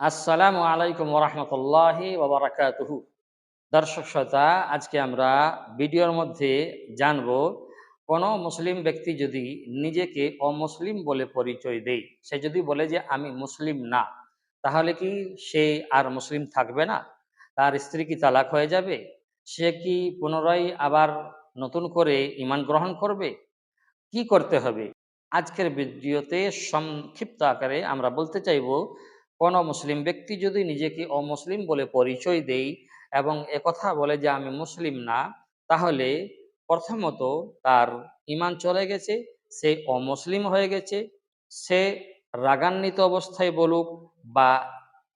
আসসালামু আলাইকুম ওরহমতুল্লাহি ওবরাকাতুহু দর্শক শ্রোতা, আজকে আমরা ভিডিওর মধ্যে জানব, কোনো মুসলিম ব্যক্তি যদি নিজেকে অমুসলিম বলে পরিচয় দেয়, সে যদি বলে যে আমি মুসলিম না, তাহলে কি সে আর মুসলিম থাকবে না? তার স্ত্রী কি তালাক হয়ে যাবে? সে কি পুনরায় আবার নতুন করে ইমান গ্রহণ করবে? কি করতে হবে? আজকের ভিডিওতে সংক্ষিপ্ত আকারে আমরা বলতে চাইব কোনো মুসলিম ব্যক্তি যদি নিজেকে অমুসলিম বলে পরিচয় দেই এবং একথা বলে যে আমি মুসলিম না, তাহলে প্রথমত তার ইমান চলে গেছে, সে অমুসলিম হয়ে গেছে, সে রাগান্বিত অবস্থায় বলুক বা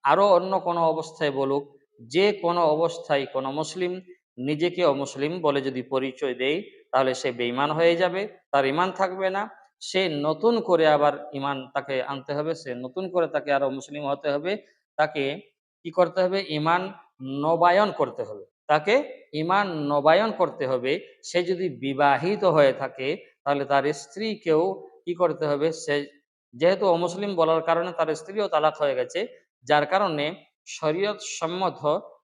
আরও অন্য কোনো অবস্থায় বলুক, যে কোনো অবস্থায় কোনো মুসলিম নিজেকে অমুসলিম বলে যদি পরিচয় দেয়, তাহলে সে বেইমান হয়ে যাবে, তার ইমান থাকবে না। সে নতুন করে আবার ইমান তাকে আনতে হবে, সে নতুন করে তাকে আরও মুসলিম হতে হবে, তাকে কি করতে হবে? ইমান নবায়ন করতে হবে। তাকে ইমান নবায়ন করতে হবে। সে যদি বিবাহিত হয়ে থাকে, তাহলে তার স্ত্রীকেও কি করতে হবে? সে যেহেতু অমুসলিম বলার কারণে তার স্ত্রীও তালাক হয়ে গেছে, যার কারণে শরীয়ত সম্মত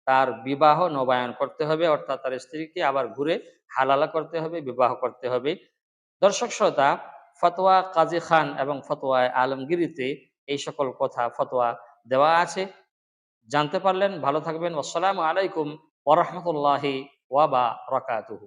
তার বিবাহ নবায়ন করতে হবে, অর্থাৎ তার স্ত্রীকে আবার ঘুরে হালালা করতে হবে, বিবাহ করতে হবে। দর্শক শ্রোতা ফতোয়া কাজী খান এবং ফতোয়া আলমগিরিতে এই সকল কথা, ফতোয়া দেওয়া আছে। জানতে পারলেন, ভালো থাকবেন। আসসালামু আলাইকুম ওরহমতুল্লাহি ওয়াবা রকাতুহু